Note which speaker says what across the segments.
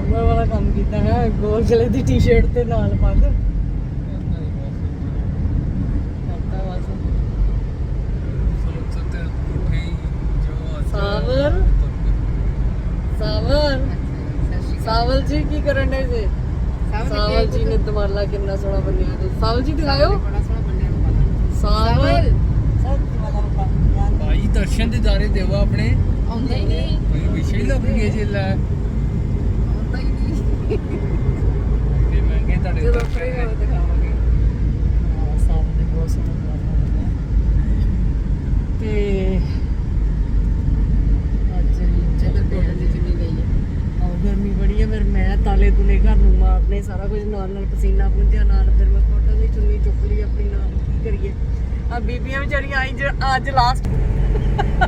Speaker 1: Farmer ਵਾਲਾ ਕੰਮ ਕੀਤਾ ਹੈ ਗੋਲ ਗਲੇ ਦੀ ਟੀ-ਸ਼ਰਟ ਤੇ ਨਾਲ ਪੱਗ ਸਾਵਰ। ਸਾਵਰ। ਸਾਵਲ ਜੀ ਕੀ ਕਰਨ ਦੇ ਸੀ ਸਾਵਲ ਜੀ ਨੇ ਦਮਾਲਾ ਕਿੰਨਾ ਸੋਹਣਾ ਬੰਨਿਆ ਤੇ। ਸਾਵਲ ਜੀ ਦਿਖਾਓ
Speaker 2: ਬੜਾ ਸੋਹਣਾ ਬੰਨਿਆ
Speaker 1: ਸਾਵਲ।
Speaker 3: ਭਾਈ ਦਰਸ਼ਨ ਦਿਦਾਰੇ ਦੇਵਾ ਆਪਣੇ।
Speaker 2: ਆਉਂਦਾ ਨਹੀਂ।
Speaker 3: ਕੋਈ ਵਿਸ਼ੇ ਲੱਭ ਗਏ ਜੇ ਲੈ।
Speaker 2: ਨਹੀਂ
Speaker 3: ਤੇ ਮਹਿੰਗੇ ਤੁਹਾਡੇ
Speaker 2: ਜਦੋਂ
Speaker 3: ਦਰਸ਼ਨ
Speaker 2: ਫਰੇਗਾ
Speaker 3: ਨੇ।
Speaker 2: ਦਿਖਾਵਾਂਗੇ
Speaker 1: ਸਾਵਲ ਦੇ ਬਹੁਤ ਸੋਹਣਾ ਦਮਾਲਾ ਬੰਨਿਆ ਤੇ ਅੱਜ
Speaker 2: ਇੱਧਰ
Speaker 1: ਚੱਲਦੇ
Speaker 2: ਕੋਲ
Speaker 1: ਹਾਂ
Speaker 2: ਦੀ ਚੁੰਨੀ ਗਈ ਹੈ?
Speaker 1: ਆਹ ਗਰਮੀ ਬੜੀ ਹੈ ਫਿਰ ਮੈਂ ਤਾਲੇ ਤੁਲੇ ਘਰ ਨੂੰ ਮਾਰਨੇ ਸਾਰਾ ਕੁਝ ਨਾਲ ਨਾਲ ਪਸੀਨਾ ਪੁੰਝਿਆ ਨਾਲ ਫਿਰ ਮੈਂ ਕੋਟਾ ਦੀ ਚੁੰਨੀ ਚੁੱਕ ਲਈ ਆਪਣੀ ਨਾਲ ਕੀ ਕਰੀਏ? ਆ ਬੀਬੀਆਂ ਵਿਚਾਰੀਆਂ ਆਈ ਜ- ਅੱਜ ਲਾਸਟ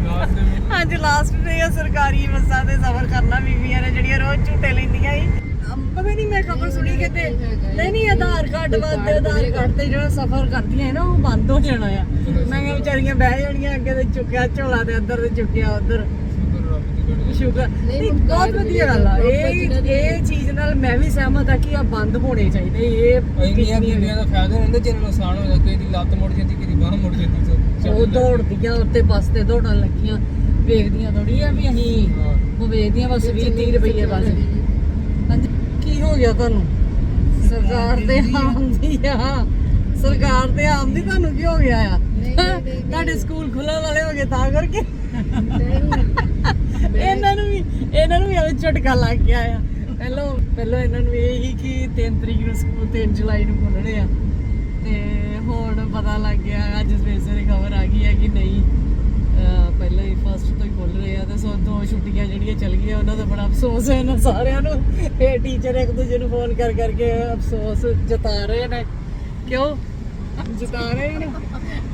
Speaker 3: ਲਾਸਟ ਦੇ ਮੈਨੂੰ
Speaker 1: ਅੱਜ ਲਾਸਟ ਡੇ ਆ ਸਰਕਾਰੀ ਬੱਸਾਂ ਤੇ ਸਫ਼ਰ ਕਰਨਾ ਬੀਬੀਆਂ ਨੇ ਜਿਹੜੀਆਂ ਰੋਜ਼ ਝੂਟੇ ਲੈਂਦੀਆਂ ਸੀ। ਪਤਾ ਨਹੀਂ ਮੈਂ ਖਬਰ ਸੁਣੀ ਕਿਤੇ। ਨਹੀਂ ਨਹੀਂ ਆਧਾਰ ਕਾਰਡ ਬੰਦ ਆਧਾਰ ਕਾਰਡ ਤੇ ਜਿਹੜਾ ਸਫ਼ਰ ਕਰਦੀਆਂ ਹੈ ਨਾ ਉਹ ਬੰਦ ਹੋ ਜਾਣਾ ਆ। ਮੈਂ ਕਿਹਾ ਵਿਚਾਰੀਆਂ ਬਹਿ ਜਾਣੀਆਂ ਅੱਗੇ ਤੇ ਚੁੱਕਿਆ ਝੋਲਾ ਤੇ ਅੰਦਰ ਤੇ ਚੁੱਕਿਆ ਉਧਰ।
Speaker 2: ਨਹੀਂ, ਹੁਣ
Speaker 1: ਬਹੁਤ ਵਧੀਆ ਗੱਲ ਆ। ਇਹ ਇਹ ਚੀਜ਼ ਨਾਲ ਮੈਂ ਵੀ ਸਹਿਮਤ ਆ ਕਿ ਆ ਬੰਦ ਹੋਣੇ ਚਾਹੀਦੇ। ਇਹ
Speaker 3: ਬੀਬੀਆਂ ਦਾ ਫਾਇਦਾ ਹੁੰਦਾ ਜਿਹਨਾਂ ਨੂੰ ਆਸਾਨ ਹੋ ਜਾਂਦਾ। ਕਿਸੇ ਦੀ ਲੱਤ ਮੁੜ ਜਾਂਦੀ ਕਿਸੇ ਦੀ ਬਾਹ ਮੁੜ ਜਾਂਦੀ
Speaker 1: ਉਹ ਦੌੜਦੀਆਂ ਉੱਤੇ ਬੱਸ ਤੇ ਦੌੜਨ ਲੱਗੀਆਂ। ਵੇਖਦੀਆਂ ਥੋੜੀ ਆ ਵੀ ਅਸੀਂ। ਉਹ ਵੇਖਦੀਆਂ ਬਸ 20 30 ਰੁਪਏ ਬਸ। ਕੀ ਹੋ ਗਿਆ ਤੁਹਾਨੂੰ? ਸਰਕਾਰ ਤੇ ਆਉਂਦੀ ਆ। ਸਰਕਾਰ ਤੇ ਆਉਂਦੀ ਤੁਹਾਨੂੰ ਕੀ ਹੋ ਗਿਆ ਆ। ਤੁਹਾਡੇ ਸਕੂਲ ਖੁੱਲਣ ਵਾਲੇ ਹੋ ਗਏ ਤਾਂ ਕਰਕੇ? ਇਹਨਾਂ ਨੂੰ ਵੀ ਇਹਨਾਂ ਨੂੰ ਵੀ ਐਵੇਂ ਝਟਕਾ ਲੱਗ ਗਿਆ ਆ। ਪਹਿਲਾਂ ਪਹਿਲਾਂ ਇਹਨਾਂ ਨੂੰ ਇਹ ਹੀ ਕਿ 3 ਤਰੀਕ ਨੂੰ ਸਕੂਲ 3 ਜੁਲਾਈ ਨੂੰ ਖੁੱਲਣੇ ਆ। ਤੇ ਹੁਣ ਪਤਾ ਲੱਗ ਗਿਆ ਅੱਜ ਸਵੇਰੇ ਖਬਰ ਆ ਗਈ ਹੈ ਕਿ ਨਹੀਂ। ਪਹਿਲਾਂ ਹੀ ਫਸਟ ਤੋਂ ਹੀ ਖੁੱਲ ਰਹੇ ਆ ਤੇ ਸੋ ਦੋ ਛੁੱਟੀਆਂ ਜਿਹੜੀਆਂ ਚੱਲ ਗਈਆਂ ਉਹਨਾਂ ਦਾ ਬੜਾ ਅਫਸੋਸ ਹੈ ਇਹਨਾਂ ਸਾਰਿਆਂ ਨੂੰ। ਇਹ ਟੀਚਰ ਇੱਕ ਦੂਜੇ ਨੂੰ ਫੋਨ ਕਰ ਕਰਕੇ ਅਫਸੋਸ ਜਤਾ ਰਹੇ ਨੇ। ਕਿਉਂ? ਜਤਾ ਰਹੇ ਨੇ?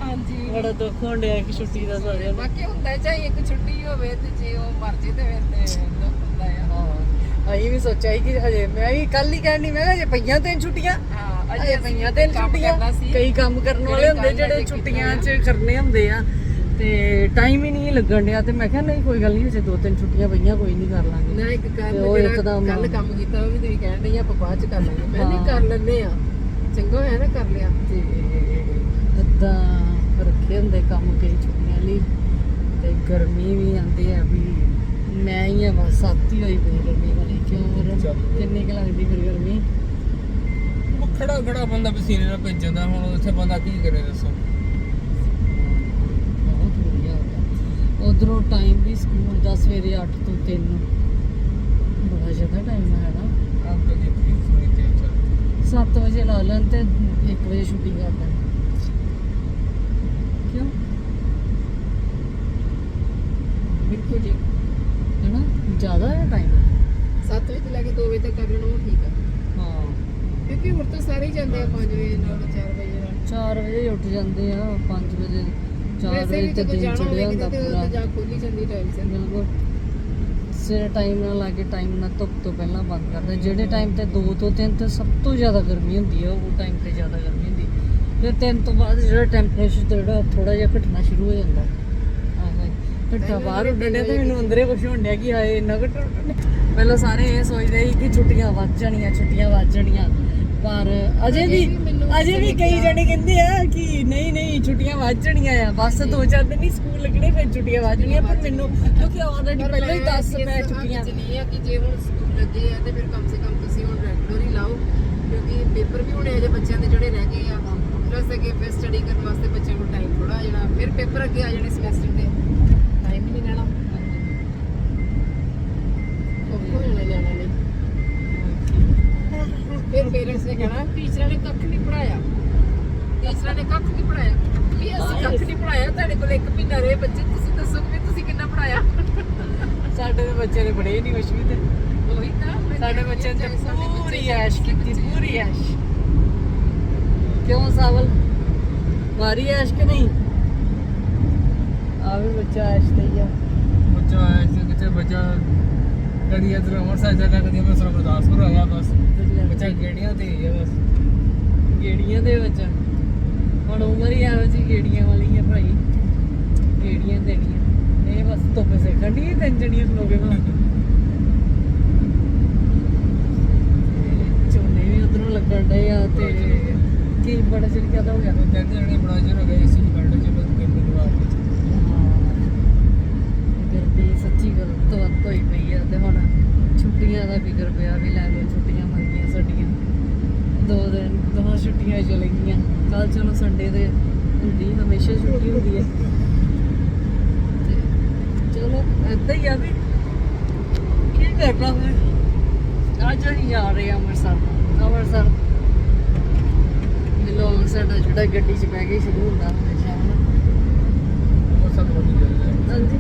Speaker 2: ਹਾਂਜੀ।
Speaker 1: ਬੜਾ ਦੁੱਖ ਹੋਣ ਡਿਆ ਕਿ ਛੁੱਟੀ ਦਾ ਸਾਰਿਆਂ ਨੂੰ।
Speaker 2: ਬਾਕੀ ਹੁੰਦਾ ਚਾਹੇ ਇੱਕ ਛੁੱਟੀ ਹੋਵੇ ਤੇ ਜੇ ਉਹ ਮਰ ਜੇ ਤੇ ਫਿਰ ਤੇ ਦੁੱਖ ਹੁੰਦਾ
Speaker 1: ਹਾਂ ਅਸੀਂ ਵੀ ਸੋਚਿਆ ਸੀ ਕਿ ਹਜੇ ਮੈਂ ਵੀ ਕੱਲ ਹੀ ਕਹਿਣੀ ਮੈਂ ਹਜੇ ਪਈਆਂ ਤਿੰਨ ਛੁੱਟੀਆਂ।
Speaker 2: ਹਾਂ
Speaker 1: ਅਜੇ ਪਈਆਂ ਤਿੰਨ ਛੁੱਟੀਆਂ। ਕਈ ਕੰਮ ਕਰਨ ਵਾਲੇ ਹੁੰਦੇ ਜਿਹੜੇ ਛੁੱਟੀਆਂ 'ਚ ਕਰਨੇ ਹੁੰਦੇ ਆ। ਤੇ ਟਾਈਮ ਹੀ ਨਹੀਂ ਲੱਗਣ ਡਿਆ ਤੇ ਮੈਂ ਕਿਹਾ ਨਹੀਂ ਕੋਈ ਗੱਲ ਨਹੀਂ ਹਜੇ ਦੋ ਤਿੰਨ ਛੁੱਟੀਆਂ ਪਈਆਂ ਕੋਈ ਨਹੀਂ ਕਰ ਲਾਂਗੇ।
Speaker 2: ਨਾ ਇੱਕ ਕੱਲ
Speaker 1: ਤੇ ਉਹ ਇੱਕਦਮ-
Speaker 2: ਕੱਲ ਕੰਮ ਕੀਤਾ ਉਹ ਵੀ ਤੁਸੀਂ ਕਹਿਣ ਡਈ ਆਪਾਂ ਬਾਅਦ ਚ ਕਰ ਲਾਂਗੇ। ਮੈਂ ਨਹੀਂ
Speaker 1: ਹਾਂ।
Speaker 2: ਕਰ ਲੈਂਦੇ ਆ। ਚੰਗਾ ਹੋਇਆ ਨਾ ਕਰ ਲਿਆ।
Speaker 1: ਤੇ ਏਦਾਂ ਰੱਖੇ ਹੁੰਦੇ ਕੰਮ ਕਈ ਛੁੱਟੀਆਂ ਲਈ ਤੇ ਗਰਮੀ ਵੀ ਆਂਦੀ ਆ ਵੀ ਮੈਂ ਹੀ ਆ ਬਸ ਸੱਤ ਹੀ ਹੋਈ ਪਈ ਗਰਮੀ ਵਾਲੀ ਕਿਉਂ
Speaker 3: ਚੱਲ।
Speaker 1: ਕਿੰਨੀ ਕੁ ਲੱਗਦੀ ਫਿਰ ਗਰਮੀ?
Speaker 3: ਉਹ ਖੜਾ ਖੜਾ ਬੰਦਾ ਪਸੀਨੇ ਨਾਲ ਭਿੱਜ ਜਾਂਦਾ ਹੁਣ ਉੱਥੇ ਬੰਦਾ ਕੀ ਕਰੇ ਦੱਸੋ
Speaker 1: ਬਹੁਤ ਵਧੀਆ ਹੁੰਦਾ ਉਧਰੋਂ ਟਾਈਮ ਵੀ ਸਕੂਲ ਦਾ ਸਵੇਰੇ 8 ਤੋਂ 3 ਬੜਾ ਜ਼ਿਆਦਾ ਟਾਈਮ ਹੈ ਨਾ।
Speaker 3: ਆਪ ਕਦੀ ਫੀਸ ਸੁਣੀ ਤੇ ਚੱਲ
Speaker 1: 7 ਵਜੇ। ਲਾ ਲੈਣ ਤੇ 1 ਵਜੇ ਛੁੱਟੀ ਕਰ ਦੇਣ ਕਿਉਂ?
Speaker 2: ਬਿਲਕੁਲ ਜੀ
Speaker 1: ਹੈਨਾ? ਜ਼ਿਆਦਾ ਹੈ ਟਾਈਮ
Speaker 2: 7 ਵਜੇ ਤੋਂ ਲੈ ਕੇ 2 ਵਜੇ ਤੱਕ ਕਰ ਲੈਣਾ ਉਹ ਠੀਕ ਆ।
Speaker 1: ਹਾਂ।
Speaker 2: ਕਿਉਂਕਿ ਹੁਣ ਤਾਂ ਸਾਰੇ ਹੀ ਜਾਂਦੇ ਆ 5 ਵਜੇ ਨਾਲ 4 ਵਜੇ। ਨਾਲ
Speaker 1: 4 ਵਜੇ ਹੀ ਉੱਠ ਜਾਂਦੇ ਆ 5 ਵਜੇ 4
Speaker 2: ਵੈਸੇ
Speaker 1: ਵਜੇ
Speaker 2: ਵੀ
Speaker 1: ਤੇ
Speaker 2: ਜਦੋਂ
Speaker 1: ਦਿਨ
Speaker 2: ਜਾਣਾ
Speaker 1: ਚੜਿਆ
Speaker 2: ਹੋਵੇ
Speaker 1: ਹੁੰਦਾ
Speaker 2: ਕਿਤੇ ਤੇ
Speaker 1: ਪੂਰਾ।
Speaker 2: ਜਾ ਖੋਲੀ ਜਾਂਦੀ ਟਾਈਮ ਸਿਰ।
Speaker 1: ਬਿਲਕੁਲ। ਸਿਰ ਟਾਈਮ ਨਾਲ ਲਾ ਕੇ ਟਾਈਮ ਨਾਲ ਧੁੱਪ ਤੋਂ ਪਹਿਲਾਂ ਬੰਦ ਕਰਦਾ ਜਿਹੜੇ ਟਾਈਮ ਤੇ 2 ਤੋਂ 3 ਤੇ ਸਭ ਤੋਂ ਜ਼ਿਆਦਾ ਗਰਮੀ ਹੁੰਦੀ ਹੈ ਉਹ ਟਾਈਮ ਤੇ ਜ਼ਿਆਦਾ ਗਰਮੀ ਹੁੰਦੀ। ਫਿਰ 3 ਤੋਂ ਬਾਅਦ ਜਿਹੜਾ ਟੈਂਪਰੇਚਰ ਜਿਹੜਾ ਥੋੜਾ ਜਿਹਾ ਘਟਣਾ ਸ਼ੁਰੂ ਹੋ ਜਾਂਦਾ। ਘਟਾ ਬਾਹਰ ਉੱਡਣੇ ਤੇ ਮੈਨੂੰ ਅੰਦਰੇ ਕੁਝ ਡਿਆ ਕਿ ਹਾਏ ਇੰਨਾ ਘਟ ਪਹਿਲਾਂ ਸਾਰੇ ਇਹ ਸੋਚਦੇ ਸੀ ਕਿ ਛੁੱਟੀਆਂ ਵੱਧ ਜਾਣੀਆਂ ਛੁੱਟੀਆਂ ਵੱਧ ਜਾਣੀਆਂ। ਪਰ ਅਜੇ ਵੀ ਅਜੇ ਵੀ ਕਈ ਜਣੇ ਕਹਿੰਦੇ ਆ ਕਿ ਨਹੀਂ ਨਹੀਂ ਛੁੱਟੀਆਂ ਵੱਧ ਜਾਣੀਆਂ ਆ। ਬਸ ਦੋ ਚਾਰ ਦਿਨ ਹੀ ਸਕੂਲ ਲੱਗਣੇ ਫਿਰ ਛੁੱਟੀਆਂ ਵੱਧ ਜਾਣੀਆਂ ਪਰ ਮੈਨੂੰ ਕਿਉਂਕਿ ਆਲਰੇਡੀ ਪਹਿਲਾਂ ਹੀ 10 ਪੈ ਚੁੱਕੀਆਂ
Speaker 2: ਨਹੀਂ ਆ ਕਿ ਜੇ ਹੁਣ ਸਕੂਲ ਲੱਗੇ ਆ ਤੇ ਫਿਰ ਕਮ ਸੇ ਕਮ ਤੁਸੀਂ ਹੁਣ ਰੈਗੂਲਰ ਹੀ ਲਾਓ ਕਿਉਂਕਿ ਪੇਪਰ ਵੀ ਹੋਣੇ ਆ ਜੇ ਬੱਚਿਆਂ ਦੇ ਜਿਹੜੇ ਰਹਿ ਗਏ ਆ ਪਲੱਸ ਅੱਗੇ ਫਿਰ ਸਟੱਡੀ ਕਰਨ ਵਾਸਤੇ ਬੱਚਿਆਂ ਕੋਲ ਟਾਈਮ ਥੋੜਾ ਜਿਹੜਾ ਫਿਰ ਪੇਪਰ ਅੱਗੇ ਆ ਜਾਣੇ ਸਮੈਸਟਰ ਦੇ ਟਾਈਮ ਹੀ ਨਹੀਂ ਰਹਿਣਾ ਔਖਾ ਹੋ ਜਾਣਾ ਨਿਆਣਾ ਨੇ ਫਿਰ ਪੇਰੈਂਟਸ ਨੇ ਕਹਿਣਾ ਟੀਚਰਾਂ ਨੇ ਕੱਖ ਨਹੀਂ ਪੜਾਇਆ ਟੀਚਰਾਂ ਨੇ ਕੱਖ ਨਹੀਂ ਪੜਾਇਆ ਵੀ ਅਸੀਂ ਕੱਖ ਨਹੀਂ ਪੜਾਇਆ ਤੁਹਾਡੇ ਕੋਲ ਇੱਕ ਮਹੀਨਾ ਰਹੇ ਬੱਚੇ ਤੁਸੀਂ ਦੱਸੋ ਵੀ ਤੁਸੀਂ ਕਿੰਨਾ ਪੜਾਇਆ
Speaker 1: ਸਾਡੇ ਦੇ ਬੱਚੇ ਨੇ ਬੜੇ ਨਹੀਂ ਕੁਛ ਵੀ ਤੇ।
Speaker 2: ਉਹੀ ਤਾਂ
Speaker 1: ਸਾਡੇ ਬੱਚੇ ਨੇ
Speaker 2: ਬੱਚੇ
Speaker 1: ਪੂਰੀ ਐਸ਼ ਕੀਤੀ ਪੂਰੀ ਐਸ਼। ਕਿਉਂ ਸਾਵਲ? ਮਾਰੀ ਐਸ਼ ਕਿ ਨਹੀਂ? ਆ ਵੀ ਬੱਚਾ ਐਸ਼ ਤੇ ਹੀ ਆ।
Speaker 3: ਬੱਚਾ ਐਸੇ ਕਿਤੇ ਬੱਚਾ? ਕਦੀ ਇਧਰ ਅੰਮ੍ਰਿਤਸਰ ਜਾਣਾ ਕਦੀ ਅੰਮ੍ਰਿਤਸਰ ਗੁਰਦਾਸਪੁਰ ਆ ਗਿਆ ਬਸ ਬੱਚਾ ਗੇੜੀਆਂ ਤੇ ਹੀ ਆ ਬਸ।
Speaker 1: ਗੇੜੀਆਂ ਦੇ ਵਿੱਚ। ਹੁਣ ਉਮਰ ਹੀ ਆਵੇ ਜੀ ਗੇੜੀਆਂ ਵਾਲੀ ਹੈ ਭਾਈ। ਗੇੜੀਆਂ ਦੇਣੀਆਂ। ਇਹ ਬਸ ਧੁੱਪ ਸੇਕਣ ਦੀ ਤਿੰਨ ਜਣੀਆਂ ਲੋਗੇ ਬਣਾ ਝੋਨੇ ਵੀ ਉਧਰੋਂ ਲੱਗਣ ਡਏ ਆ ਤੇ ਕੀ ਬੜਾ ਚਿਰ ਕਿਆਦਾ ਹੋ ਗਿਆ?
Speaker 3: ਦੋ ਤਿੰਨ ਜਣੇ ਬੜਾ ਚਿਰ ਹੋ ਗਿਆ ਇਸੇ ਬੈਠ ਜੇ ਬਸ ਕਿੰਨੇ ਜਵਾਬ ਵਿੱਚ
Speaker 1: ਗਰਦੀ ਸੱਚੀ ਗੱਲ ਤੋਂ ਅੰਤ ਹੋਈ ਪਈ ਆ ਤੇ ਹੁਣ ਛੁੱਟੀਆਂ ਦਾ ਫਿਕਰ ਪਿਆ ਵੀ ਲੈ ਲਓ ਛੁੱਟੀਆਂ ਮੰਗੀਆਂ ਸਾਡੀਆਂ। ਦੋ ਦਿਨ ਦੋ ਛੁੱਟੀਆਂ ਚਲੇ ਗਈਆਂ। ਕੱਲ ਚਲੋ ਸੰਡੇ ਦੇ ਹੁੰਦੀ ਹਮੇਸ਼ਾ ਛੁੱਟੀ ਹੁੰਦੀ ਹੈ ਏਦਾਂ ਹੀ ਆ ਵੀ ਕੀ ਕਰਨਾ ਫਿਰ ਅੱਜ ਅਸੀਂ ਜਾ ਰਹੇ ਹਾਂ ਅੰਮ੍ਰਿਤਸਰ ਅੰਮ੍ਰਿਤਸਰ ਮਿਲੋ ਸਾਡਾ ਜਿਹੜਾ ਗੱਡੀ 'ਚ ਬਹਿ ਕੇ ਸ਼ੁਰੂ ਹੁੰਦਾ ਹਮੇਸ਼ਾ ਹਾਂਜੀ।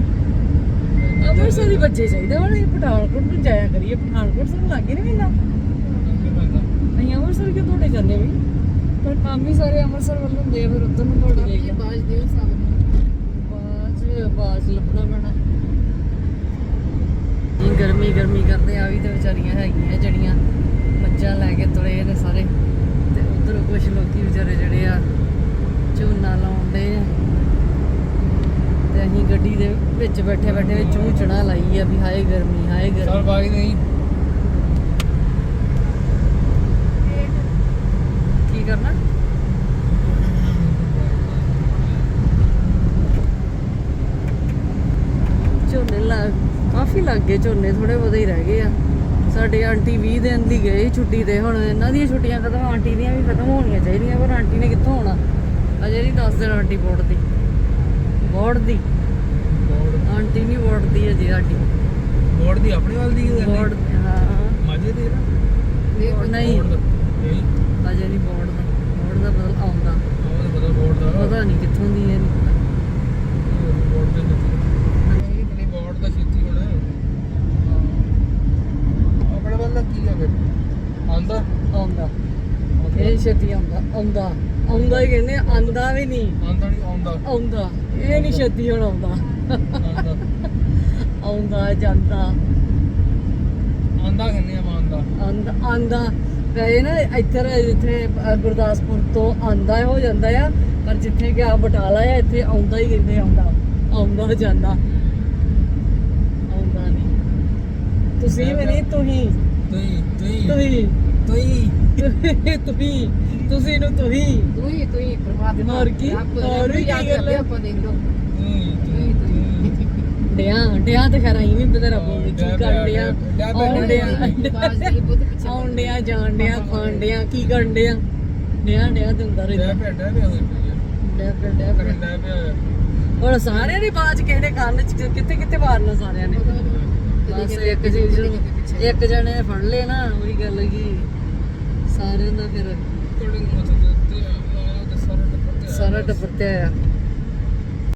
Speaker 1: ਅੰਮ੍ਰਿਤਸਰ ਹੀ ਬੱਚੇ ਚਾਹੀਦੇ ਹੁਣ ਇਹ ਪਠਾਨਕੋਟ ਨੂੰ ਜਾਇਆ ਕਰੀਏ। ਪਠਾਨਕੋਟ ਸਾਨੂੰ ਲੱਗੇ ਨਹੀਂ ਮਿਲਣਾ ਨਹੀਂ ਅੰਮ੍ਰਿਤਸਰ ਕਿਉਂ ਤੁਹਾਡੇ ਕਰਨੇ ਵੀ? ਪਰ ਕੰਮ ਹੀ ਸਾਰੇ ਅੰਮ੍ਰਿਤਸਰ ਵੱਲ ਹੁੰਦੇ ਆ ਫਿਰ ਉੱਧਰ ਨੂੰ ਤੁਹਾਡੇ
Speaker 2: ਬਾਜ ਦਿਓ ਸਾਬ
Speaker 1: ਬਾਜ ਬਾਜ ਲੱਭਣਾ ਪੈਣਾ। ਗਰਮੀ ਗਰਮੀ ਕਰਦੇ ਆ ਵੀ ਤੇ ਵਿਚਾਰੀਆਂ ਹੈਗੀਆਂ ਜਿਹੜੀਆਂ ਮੱਝਾਂ ਲੈ ਕੇ ਤੁਰੇ ਨੇ ਸਾਰੇ। ਤੇ ਉਧਰ ਕੁਝ ਲੋਕੀ ਵਿਚਾਰੇ ਜਿਹੜੇ ਆ ਝੋਨਾ ਲਾਉਂਦੇ ਆ। ਤੇ ਅਸੀਂ ਗੱਡੀ ਦੇ ਵਿੱਚ ਬੈਠੇ ਬੈਠੇ ਚੂਚਣਾ ਲਾਈ ਆ ਵੀ ਹਾਏ ਗਰਮੀ ਹਾਏ ਗਰਮੀ।
Speaker 3: ਬਾਈ ਨਹੀਂ।
Speaker 1: ਕੀ ਕਰਨਾ ਝੋਨੇ ਲਾ ਗਏ ਝੋਨੇ ਥੋੜੇ ਬਹੁਤੇ ਹੀ ਰਹਿ ਗਏ ਆ। ਸਾਡੇ ਆਂਟੀ 20 ਦਿਨ ਦੀ ਗਏ ਛੁੱਟੀ ਤੇ ਹੁਣ ਇਹਨਾਂ ਦੀਆਂ ਛੁੱਟੀਆਂ ਖਤਮ ਆਂਟੀ ਦੀਆਂ ਵੀ ਖਤਮ ਹੋਣੀਆਂ ਚਾਹੀਦੀਆਂ ਪਰ ਆਂਟੀ ਨੇ ਕਿੱਥੋਂ ਹੋਣਾ ਅਜੇ ਨਹੀਂ 10 ਦਿਨ ਆਂਟੀ ਬੋਰਡ ਦੀ। ਬੋਰਡ ਦੀ? ਆਂਟੀ ਨਹੀਂ ਬੋਰਡ ਦੀ ਅਜੇ ਸਾਡੀ।
Speaker 3: ਬੋਰਡ ਦੀ ਆਪਣੇ ਵੱਲ ਦੀ
Speaker 1: ਬੋਰਡ ਹਾਂ
Speaker 3: ਮਾਝੇ ਦੀ ਨਾ?
Speaker 1: ਨਹੀਂ। ਅਜੇ ਨਹੀਂ ਬੋਰਡ ਦਾ ਬਦਲ ਆਉਂਦਾ
Speaker 3: ਉਹ ਪਤਾ ਬੋਰਡ ਦਾ
Speaker 1: ਪਤਾ ਨਹੀਂ ਕਿੱਥੋਂ ਦੀ ਹੈ ਨਹੀਂ ਪਤਾ
Speaker 3: ਬੋਰਡ ਦੇ ਨਹੀਂ ਨਹੀਂ ਬੋਰਡ ਦਾ ਛੇਤੀ ਹੋਣਾ ਆਪਣੇ ਵੱਲ ਦਾ ਕੀ ਆ ਫਿਰ ਆਂਦਾ
Speaker 1: ਆਉਂਦਾ ਇਹ ਛੇਤੀ ਆਉਂਦਾ ਆਉਂਦਾ। ਆਉਂਦਾ ਹੀ ਕਹਿੰਦੇ ਆਂਦਾ ਵੀ ਨਹੀਂ।
Speaker 3: ਆਂਦਾ ਨਹੀਂ ਆਉਂਦਾ।
Speaker 1: ਆਉਂਦਾ। ਇਹ ਨਹੀਂ ਛੇਤੀ ਹੁਣ ਆਉਂਦਾ। ਆਉਂਦਾ। ਜਾਂਦਾ।
Speaker 3: ਆਂਦਾ ਕਹਿੰਦੇ ਆ ਆਂਦਾ
Speaker 1: ਆਂਦਾ ਆਂਦਾ ਵੈਸੇ ਨਾ ਇੱਧਰ ਜਿੱਥੇ ਗੁਰਦਾਸਪੁਰ ਤੋਂ ਆਂਦਾ ਹੋ ਜਾਂਦਾ ਆ ਪਰ ਜਿੱਥੇ ਗਿਆ ਬਟਾਲਾ ਆ ਇੱਥੇ ਆਉਂਦਾ ਹੀ ਕਹਿੰਦੇ ਆਉਂਦਾ। ਆਉਂਦਾ ਜਾਂਦਾ। ਆਉਂਦਾ ਨਹੀਂ। ਤੁਸੀਂ ਵੀ ਨਹੀਂ ਤੁਸੀਂ?
Speaker 3: ਤੁਈ
Speaker 1: ਤੁਸੀਂ।
Speaker 3: ਤੁਈ
Speaker 1: ਤੁਸੀਂ? ਤੁਸੀਂ ਨੂੰ ਤੁਸੀਂ।
Speaker 2: ਤੂੰ ਹੀ ਤੂੰ ਹੀ ਪਰਮਾਤਮਾ।
Speaker 1: ਹੋਰ ਕੀ? ਹੋਰ ਵੀ
Speaker 2: ਯਾਦ ਕਰਦੇ? ਆਪਾਂ ਦੇਖ ਲਓ।
Speaker 3: ਤੁਈ
Speaker 2: ਤੂੰ ਹੀ ਤੂੰ ਹੀ।
Speaker 1: ਡਿਆਂ ਡਿਆਂ ਤੇ ਖਰਾ ਵੀ ਬਦਰਾ ਬੋਲ ਕੀ
Speaker 3: ਡਿਆਂ
Speaker 1: ਕਰਨ
Speaker 3: ਡਿਆਂ,
Speaker 1: ਡਿਆਂ
Speaker 3: ਡਿਆਂ
Speaker 1: ਆਉਣ ਡਿਆਂ ਆਉਣ ਡਿਆਂ। ਜਾਣ ਡਿਆਂ ਖਾਣ ਡਿਆਂ ਕੀ ਕਰਨ ਡਿਆਂ? ਡਿਆਂ ਡਿਆਂ ਤੇ ਹੁੰਦਾ
Speaker 3: ਡੈ
Speaker 1: ਰਹਿੰਦਾ
Speaker 3: ਪਿਆ ਡੈ ਪਿਆ ਹੋਈ
Speaker 1: ਡਿਆਂ ਡਿਆਂ।
Speaker 3: ਕਰਨ ਡੈ ਪਿਆ
Speaker 1: ਹੁਣ ਸਾਰਿਆਂ ਨੇ ਬਾਜ ਕਿਹੜੇ ਕੰਨ ਚ ਕਿੱਥੇ ਕਿੱਥੇ ਮਾਰਨਾ ਸਾਰਿਆਂ ਨੇ? ਬਸ ਇੱਕ ਚੀਜ਼ ਨੂੰ ਇੱਕ ਜਣੇ ਫੜ ਲਏ ਨਾ ਉਹੀ ਗੱਲ ਕੀ ਸਾਰਿਆਂ ਦਾ ਫਿਰ
Speaker 3: ਸਾਰਾ ਟੱਪਰ
Speaker 1: ਤੇ ਆਇਆ।